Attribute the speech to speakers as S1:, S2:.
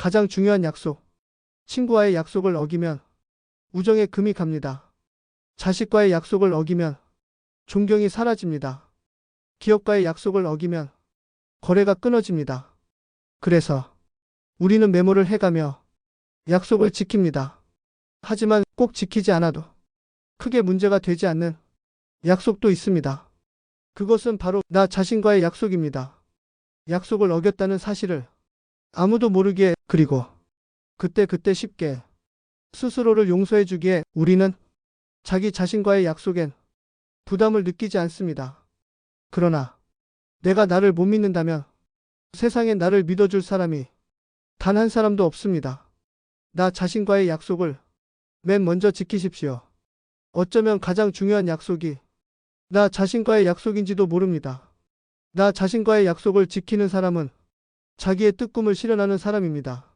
S1: 가장 중요한 약속. 친구와의 약속을 어기면 우정에 금이 갑니다. 자식과의 약속을 어기면 존경이 사라집니다. 기업과의 약속을 어기면 거래가 끊어집니다. 그래서 우리는 메모를 해가며 약속을 지킵니다. 하지만 꼭 지키지 않아도 크게 문제가 되지 않는 약속도 있습니다. 그것은 바로 나 자신과의 약속입니다. 약속을 어겼다는 사실을 아무도 모르게 그리고 그때 그때 쉽게 스스로를 용서해 주기에 우리는 자기 자신과의 약속엔 부담을 느끼지 않습니다. 그러나 내가 나를 못 믿는다면 세상에 나를 믿어줄 사람이 단 한 사람도 없습니다. 나 자신과의 약속을 맨 먼저 지키십시오. 어쩌면 가장 중요한 약속이 나 자신과의 약속인지도 모릅니다. 나 자신과의 약속을 지키는 사람은 자기의 뜻 꿈을 실현하는 사람입니다.